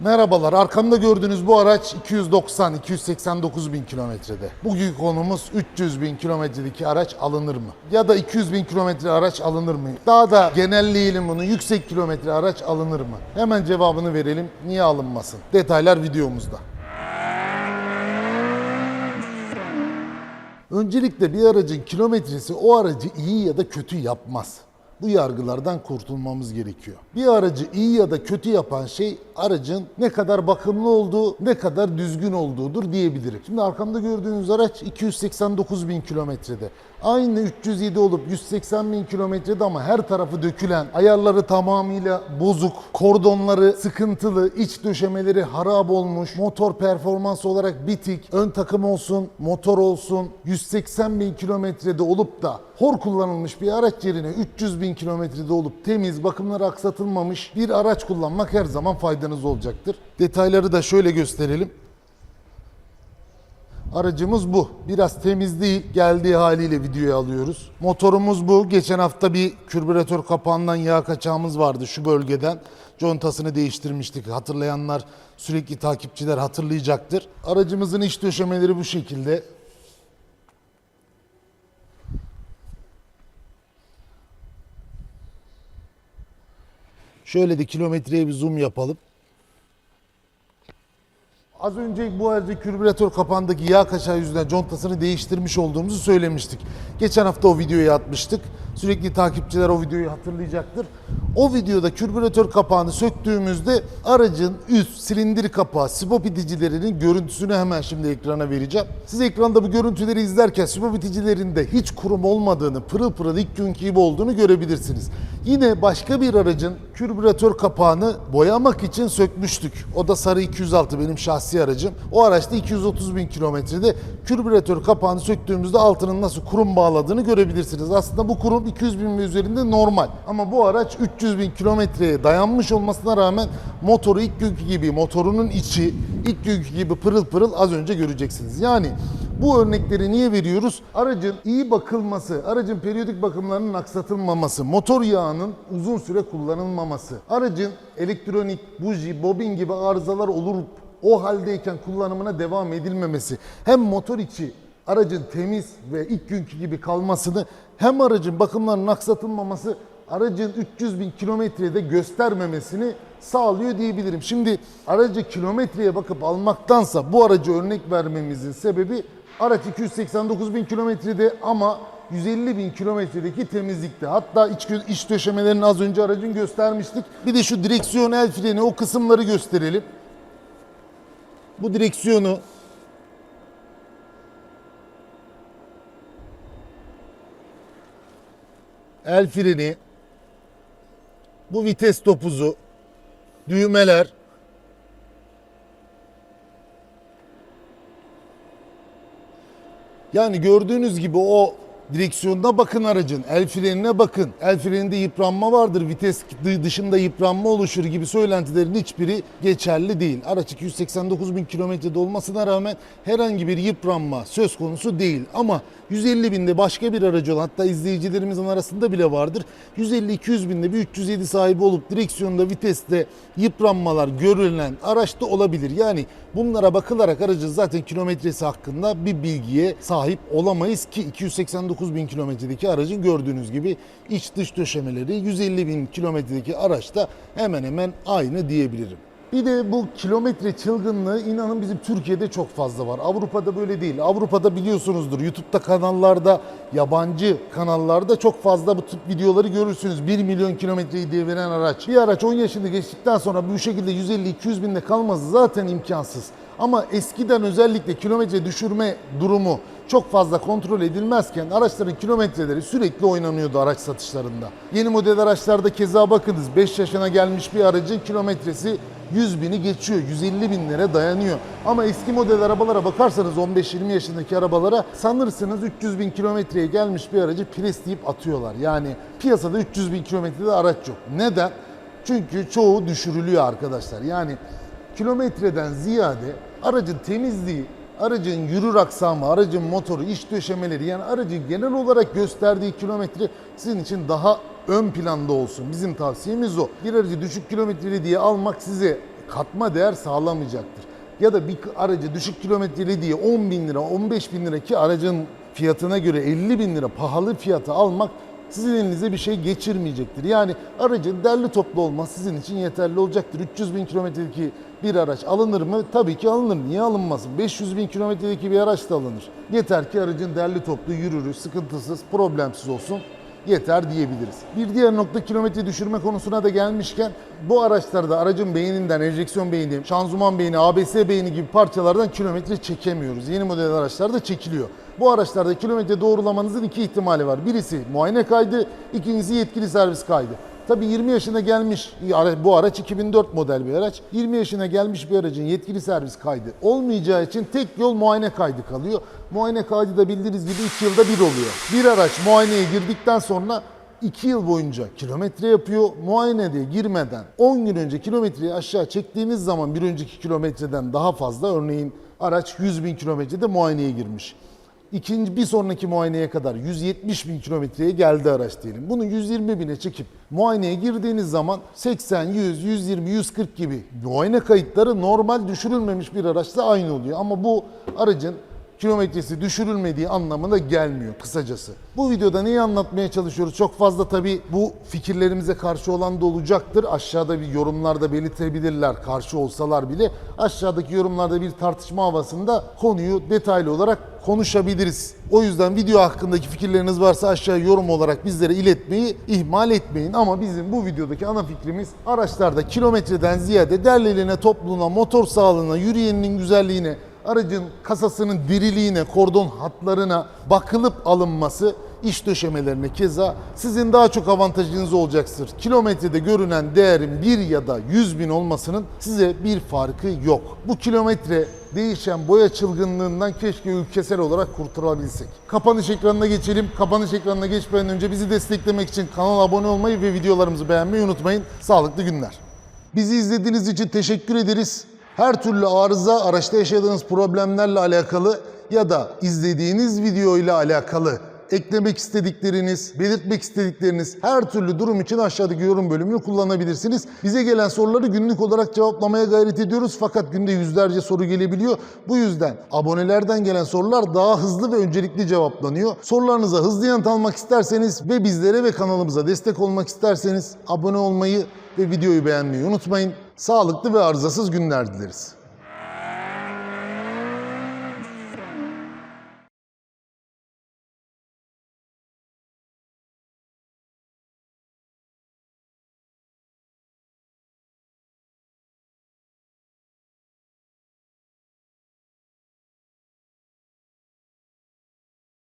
Merhabalar, arkamda gördüğünüz bu araç 290-289 bin kilometrede. Bugün konumuz 300 bin kilometredeki araç alınır mı? Ya da 200 bin kilometre araç alınır mı? Daha da genelleyelim bunu, yüksek kilometre araç alınır mı? Hemen cevabını verelim, niye alınmasın? Detaylar videomuzda. Öncelikle bir aracın kilometresi o aracı iyi ya da kötü yapmaz. Bu yargılardan kurtulmamız gerekiyor. Bir aracı iyi ya da kötü yapan şey aracın ne kadar bakımlı olduğu, ne kadar düzgün olduğudur diyebilirim. Şimdi arkamda gördüğünüz araç 289 bin kilometrede. Aynı 307 olup 180 bin kilometrede ama her tarafı dökülen, ayarları tamamıyla bozuk, kordonları sıkıntılı, iç döşemeleri harap olmuş, motor performans olarak bitik, ön takım olsun, motor olsun, 180 bin kilometrede olup da hor kullanılmış bir araç yerine 300 bin kilometrede olup temiz, bakımları aksatılmamış bir araç kullanmak her zaman faydanız olacaktır. Detayları da şöyle gösterelim. Aracımız bu. Biraz temiz değil. Geldiği haliyle videoya alıyoruz. Motorumuz bu. Geçen hafta bir kürbüratör kapağından yağ kaçağımız vardı şu bölgeden. Contasını değiştirmiştik. Hatırlayanlar, sürekli takipçiler hatırlayacaktır. Aracımızın iç döşemeleri bu şekilde. Şöyle de kilometreye bir zoom yapalım. Az önce bu aracı kürbüratör kapağındaki yağ kaçağı yüzünden contasını değiştirmiş olduğumuzu söylemiştik. Geçen hafta o videoyu atmıştık. Sürekli takipçiler o videoyu hatırlayacaktır. O videoda kürbüratör kapağını söktüğümüzde aracın üst silindir kapağı sibop iticilerinin görüntüsünü hemen şimdi ekrana vereceğim. Siz ekranda bu görüntüleri izlerken sibop iticilerinde hiç kurum olmadığını, pırıl pırıl ilk günkü gibi olduğunu görebilirsiniz. Yine başka bir aracın kürbüratör kapağını boyamak için sökmüştük. O da sarı 206 benim şahsi aracım. O araçta 230 bin kilometrede kürbüratör kapağını söktüğümüzde altının nasıl kurum bağladığını görebilirsiniz. Aslında bu kurum 200 bin ve üzerinde normal. Ama bu araç 300 bin kilometreye dayanmış olmasına rağmen motoru ilk günkü gibi, motorunun içi ilk günkü gibi pırıl pırıl az önce göreceksiniz. Yani bu örnekleri niye veriyoruz? Aracın iyi bakılması, aracın periyodik bakımlarının aksatılmaması, motor yağının uzun süre kullanılmaması, aracın elektronik, buji, bobin gibi arızalar olup o haldeyken kullanımına devam edilmemesi, hem motor içi aracın temiz ve ilk günkü gibi kalmasını, hem aracın bakımlarının aksatılmaması, aracın 300 bin kilometrede göstermemesini sağlıyor diyebilirim. Şimdi aracı kilometreye bakıp almaktansa bu aracı örnek vermemizin sebebi Araç 289 bin kilometrede ama 150 bin kilometredeki temizlikte. Hatta iç, iç döşemelerini az önce aracın göstermiştik. Bir de şu direksiyon el freni o kısımları gösterelim. Bu direksiyonu el freni bu vites topuzu düğmeler. Yani gördüğünüz gibi o direksiyonuna bakın aracın, el frenine bakın. El freninde yıpranma vardır, vites dışında yıpranma oluşur gibi söylentilerin hiçbiri geçerli değil. Araç 289 bin kilometrede olmasına rağmen herhangi bir yıpranma söz konusu değil. Ama 150 binde başka bir aracı olan hatta izleyicilerimizin arasında bile vardır. 150-200 binde bir 307 sahibi olup direksiyonda viteste yıpranmalar görülen araçta olabilir. Yani bunlara bakılarak aracın zaten kilometresi hakkında bir bilgiye sahip olamayız ki 289 bin kilometredeki aracın gördüğünüz gibi iç dış döşemeleri 150 bin kilometredeki araçta hemen hemen aynı diyebilirim. Bir de bu kilometre çılgınlığı inanın bizim Türkiye'de çok fazla var. Avrupa'da böyle değil. Avrupa'da biliyorsunuzdur YouTube'da kanallarda, yabancı kanallarda çok fazla bu tip videoları görürsünüz. 1 milyon kilometreyi deviren araç. Bir araç 10 yaşını geçtikten sonra bu şekilde 150-200 binde kalması zaten imkansız. Ama eskiden özellikle kilometre düşürme durumu çok fazla kontrol edilmezken araçların kilometreleri sürekli oynanıyordu araç satışlarında. Yeni model araçlarda keza bakınız 5 yaşına gelmiş bir aracın kilometresi 100 bini geçiyor, 150 binlere dayanıyor. Ama eski model arabalara bakarsanız 15-20 yaşındaki arabalara sanırsınız 300 bin kilometreye gelmiş bir aracı presleyip atıyorlar. Yani piyasada 300 bin kilometrede araç yok. Neden? Çünkü çoğu düşürülüyor arkadaşlar. Yani kilometreden ziyade aracın temizliği, aracın yürür aksamı, aracın motoru, iç döşemeleri yani aracın genel olarak gösterdiği kilometre sizin için daha ön planda olsun. Bizim tavsiyemiz o. Bir aracı düşük kilometreli diye almak size katma değer sağlamayacaktır. Ya da bir aracı düşük kilometreli diye 10 bin lira, 15 bin lira ki aracın fiyatına göre 50 bin lira pahalı fiyata almak sizin elinize bir şey geçirmeyecektir. Yani aracın derli toplu olması sizin için yeterli olacaktır. 300 bin kilometredeki bir araç alınır mı? Tabii ki alınır. Niye alınmasın? 500 bin kilometredeki bir araç da alınır. Yeter ki aracın derli toplu yürürü, sıkıntısız, problemsiz olsun yeter diyebiliriz. Bir diğer nokta kilometre düşürme konusuna da gelmişken bu araçlarda aracın beyninden, enjeksiyon beyni, şanzıman beyni, ABS beyni gibi parçalardan kilometre çekemiyoruz. Yeni model araçlarda çekiliyor. Bu araçlarda kilometre doğrulamanızın iki ihtimali var. Birisi muayene kaydı, ikincisi yetkili servis kaydı. Tabii 20 yaşına gelmiş, bu araç 2004 model bir araç. 20 yaşına gelmiş bir aracın yetkili servis kaydı olmayacağı için tek yol muayene kaydı kalıyor. Muayene kaydı da bildiğiniz gibi 2 yılda bir oluyor. Bir araç muayeneye girdikten sonra 2 yıl boyunca kilometre yapıyor. Muayenede girmeden 10 gün önce kilometreyi aşağı çektiğiniz zaman bir önceki kilometreden daha fazla örneğin araç 100 bin kilometrede muayeneye girmiş. İkinci bir sonraki muayeneye kadar 170 bin kilometreye geldi araç diyelim. Bunu 120 bine çekip muayeneye girdiğiniz zaman 80, 100, 120, 140 gibi muayene kayıtları normal düşürülmemiş bir araçla aynı oluyor. Ama bu aracın kilometresi düşürülmediği anlamına gelmiyor kısacası. Bu videoda neyi anlatmaya çalışıyoruz? Çok fazla tabii bu fikirlerimize karşı olan da olacaktır. Aşağıda bir yorumlarda belirtebilirler karşı olsalar bile. Aşağıdaki yorumlarda bir tartışma havasında konuyu detaylı olarak konuşabiliriz. O yüzden video hakkındaki fikirleriniz varsa aşağıya yorum olarak bizlere iletmeyi ihmal etmeyin. Ama bizim bu videodaki ana fikrimiz araçlarda kilometreden ziyade derliliğine, topluluğuna, motor sağlığına, yürüyeninin güzelliğine, aracın kasasının diriliğine, kordon hatlarına bakılıp alınması, iş döşemelerine keza sizin daha çok avantajınız olacaktır. Kilometrede görünen değerin 1 ya da 100 bin olmasının size bir farkı yok. Bu kilometre değişen boya çılgınlığından keşke ülkesel olarak kurtulabilsek. Kapanış ekranına geçelim. Kapanış ekranına geçmeden önce bizi desteklemek için kanala abone olmayı ve videolarımızı beğenmeyi unutmayın. Sağlıklı günler. Bizi izlediğiniz için teşekkür ederiz. Her türlü arıza, araçta yaşadığınız problemlerle alakalı ya da izlediğiniz video ile alakalı eklemek istedikleriniz, belirtmek istedikleriniz her türlü durum için aşağıdaki yorum bölümünü kullanabilirsiniz. Bize gelen soruları günlük olarak cevaplamaya gayret ediyoruz fakat günde yüzlerce soru gelebiliyor. Bu yüzden abonelerden gelen sorular daha hızlı ve öncelikli cevaplanıyor. Sorularınıza hızlı yanıt almak isterseniz ve bizlere ve kanalımıza destek olmak isterseniz abone olmayı ve videoyu beğenmeyi unutmayın. Sağlıklı ve arızasız günler dileriz.